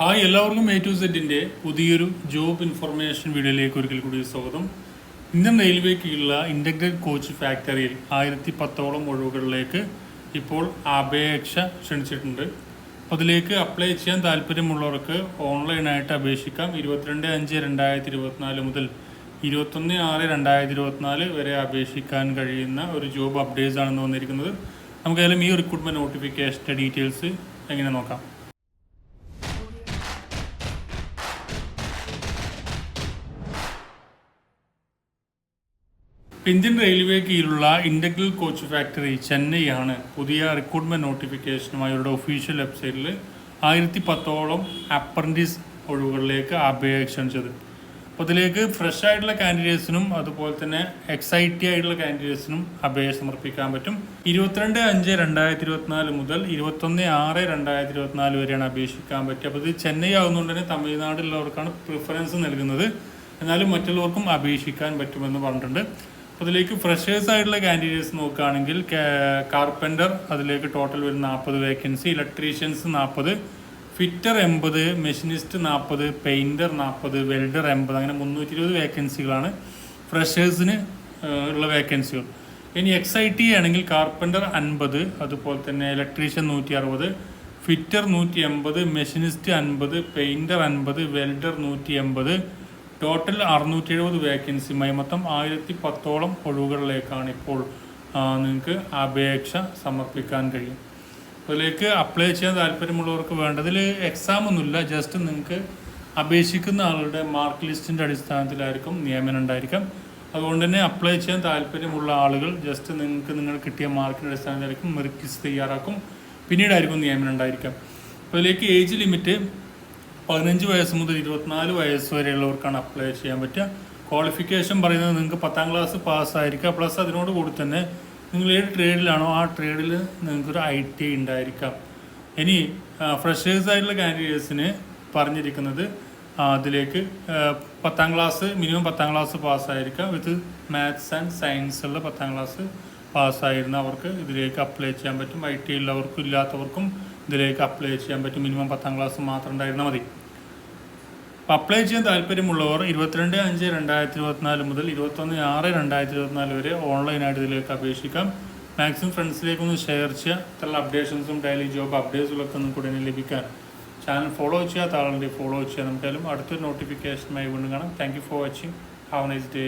Hi എല്ലാവർക്കും A to സെറ്റിന്റെ പുതിയൊരു ജോബ് ഇൻഫർമേഷൻ വീഡിയോയിലേക്ക് ഒരിക്കൽ കൂടി സ്വാഗതം. ഇന്ത്യൻ കീഴിലുള്ള ഇന്റഗ്രേറ്റ് കോച്ച് ഫാക്ടറിയിൽ ആയിരത്തി പത്തോളം ഒഴിവുകളിലേക്ക് ഇപ്പോൾ അപേക്ഷ ക്ഷണിച്ചിട്ടുണ്ട്. അതിലേക്ക് അപ്ലൈ ചെയ്യാൻ താല്പര്യമുള്ളവർക്ക് ഓൺലൈനായിട്ട് അപേക്ഷിക്കാം. ഇരുപത്തിരണ്ട് അഞ്ച് രണ്ടായിരത്തി ഇരുപത്തിനാല് മുതൽ ഇരുപത്തൊന്ന് ആറ് രണ്ടായിരത്തി ഇരുപത്തിനാല് വരെ അപേക്ഷിക്കാൻ കഴിയുന്ന ഒരു ജോബ് അപ്ഡേറ്റ്സ് ആണെന്ന് വന്നിരിക്കുന്നത്. നമുക്കായാലും ഈ റിക്രൂട്ട്മെന്റ് നോട്ടിഫിക്കേഷന്റെ ഡീറ്റെയിൽസ് എങ്ങനെ നോക്കാം? ഇന്ത്യൻ റെയിൽവേ കീഴിലുള്ള ഇൻഡഗ്രൽ കോച്ച് ഫാക്ടറി ചെന്നൈയാണ് പുതിയ റിക്രൂട്ട്മെന്റ് നോട്ടിഫിക്കേഷനുമായി അവരുടെ ഒഫീഷ്യൽ വെബ്സൈറ്റിൽ ആയിരത്തി പത്തോളം അപ്രന്റീസ് ഒഴിവുകളിലേക്ക് അപേക്ഷ ക്ഷണിച്ചത് അപ്പോൾ അതിലേക്ക് ഫ്രഷ് ആയിട്ടുള്ള കാൻഡിഡേറ്റ്സിനും അതുപോലെ തന്നെ എക്സൈറ്റി ആയിട്ടുള്ള കാൻഡിഡേറ്റ്സിനും അപേക്ഷ സമർപ്പിക്കാൻ പറ്റും. ഇരുപത്തിരണ്ട് അഞ്ച് രണ്ടായിരത്തി ഇരുപത്തിനാല് മുതൽ ഇരുപത്തൊന്ന് ആറ് രണ്ടായിരത്തി ഇരുപത്തിനാല് വരെയാണ് അപേക്ഷിക്കാൻ പറ്റുക അപ്പോൾ ഇത് ചെന്നൈ ആകുന്നതുകൊണ്ട് തന്നെ തമിഴ്നാട്ടിലുള്ളവർക്കാണ് പ്രിഫറൻസ് നൽകുന്നത്. എന്നാലും മറ്റുള്ളവർക്കും അപേക്ഷിക്കാൻ പറ്റുമെന്ന് പറഞ്ഞിട്ടുണ്ട്. അതിലേക്ക് ഫ്രഷേഴ്സ് ആയിട്ടുള്ള കാൻഡിഡേറ്റ്സ് നോക്കുകയാണെങ്കിൽ കാർപ്പന്റർ അതിലേക്ക് ടോട്ടൽ വരുന്ന നാൽപ്പത് വേക്കൻസി ഇലക്ട്രീഷ്യൻസ് നാൽപ്പത് ഫിറ്റർ എൺപത് മെഷീനിസ്റ്റ് നാൽപ്പത് പെയിന്റർ നാൽപ്പത് വെൽഡർ എൺപത് അങ്ങനെ മുന്നൂറ്റി ഇരുപത് വേക്കൻസികളാണ് ഫ്രഷേഴ്സിന് ഉള്ള വേക്കൻസികൾ ഇനി എക്സ് ഐ ടി ആണെങ്കിൽ കാർപ്പന്റർ അൻപത് അതുപോലെ തന്നെ ഇലക്ട്രീഷ്യൻ നൂറ്റി അറുപത് ഫിറ്റർ നൂറ്റി എൺപത് മെഷീനിസ്റ്റ് അൻപത് പെയിന്റർ അൻപത് വെൽഡർ നൂറ്റി എൺപത് ടോട്ടൽ അറുന്നൂറ്റി എഴുപത് വേക്കൻസിയുമായി മൊത്തം ആയിരത്തി പത്തോളം ഒഴിവുകളിലേക്കാണ് ഇപ്പോൾ നിങ്ങൾക്ക് അപേക്ഷ സമർപ്പിക്കാൻ കഴിയും. അതിലേക്ക് അപ്ലൈ ചെയ്യാൻ താല്പര്യമുള്ളവർക്ക് വേണ്ടതിൽ എക്സാം ഒന്നുമില്ല ജസ്റ്റ് നിങ്ങൾക്ക് അപേക്ഷിക്കുന്ന ആളുടെ മാർക്ക് ലിസ്റ്റിന്റെ അടിസ്ഥാനത്തിലായിരിക്കും നിയമനം ഉണ്ടായിരിക്കാം. അതുകൊണ്ട് തന്നെ അപ്ലൈ ചെയ്യാൻ താല്പര്യമുള്ള ആളുകൾ ജസ്റ്റ് നിങ്ങൾക്ക് നിങ്ങൾ കിട്ടിയ മാർക്കിന്റെ അടിസ്ഥാനത്തിലായിരിക്കും മെറിറ്റ് ലിസ്റ്റ് തയ്യാറാക്കും. പിന്നീടായിരിക്കും നിയമനം ഉണ്ടായിരിക്കാം. അപ്പോൾ അതിലേക്ക് ഏജ് ലിമിറ്റ് പതിനഞ്ച് വയസ്സ് മുതൽ ഇരുപത്തിനാല് വയസ്സ് വരെയുള്ളവർക്കാണ് അപ്ലൈ ചെയ്യാൻ പറ്റുക. ക്വാളിഫിക്കേഷൻ പറയുന്നത് നിങ്ങൾക്ക് പത്താം ക്ലാസ് പാസ്സായിരിക്കുക പ്ലസ് അതിനോട് കൂടി തന്നെ നിങ്ങൾ ഏത് ട്രേഡിലാണോ ആ ട്രേഡിൽ നിങ്ങൾക്കൊരു ഐ ടി ഉണ്ടായിരിക്കാം. ഇനി ഫ്രഷേഴ്സ് ആയിട്ടുള്ള കാൻഡിഡേറ്റ്സിന് പറഞ്ഞിരിക്കുന്നത് അതിലേക്ക് പത്താം ക്ലാസ് മിനിമം പത്താം ക്ലാസ് പാസ്സായിരിക്കാം വിത്ത് മാത്സ് ആൻഡ് സയൻസ് ഉള്ള പത്താം ക്ലാസ് പാസ്സായിരുന്ന അവർക്ക് ഇതിലേക്ക് അപ്ലൈ ചെയ്യാൻ പറ്റും. ഐ ടി ഉള്ളവർക്കും ഇല്ലാത്തവർക്കും ഇതിലേക്ക് അപ്ലൈ ചെയ്യാൻ പറ്റും. മിനിമം പത്താം ക്ലാസ് മാത്രം ഉണ്ടായിരുന്നാൽ മതി. അപ്പോൾ അപ്ലൈ ചെയ്യാൻ താല്പര്യമുള്ളവർ ഇരുപത്തിരണ്ട് അഞ്ച് രണ്ടായിരത്തി ഇരുപത്തിനാല് മുതൽ ഇരുപത്തൊന്ന് ആറ് രണ്ടായിരത്തി ഇരുപത്തിനാല് വരെ ഓൺലൈനായിട്ട് ഇതിലേക്ക് അപേക്ഷിക്കാം. മാക്സിമം ഫ്രണ്ട്സിലേക്കൊന്ന് ഷെയർ ചെയ്യുക. ഇത്തരം അപ്ഡേഷൻസും ഡെയിലി ജോബ് അപ്ഡേറ്റ്സുകളൊക്കെ കൂടെ ഇനി ലഭിക്കാൻ. ചാനൽ ഫോളോ ചെയ്യാത്ത ആളുണ്ടെങ്കിൽ ഫോളോ ചെയ്യാൻ നമുക്കായാലും അടുത്തൊരു നോട്ടിഫിക്കേഷനുമായി വീണ്ടും കാണാം. Thank you for watching have nice day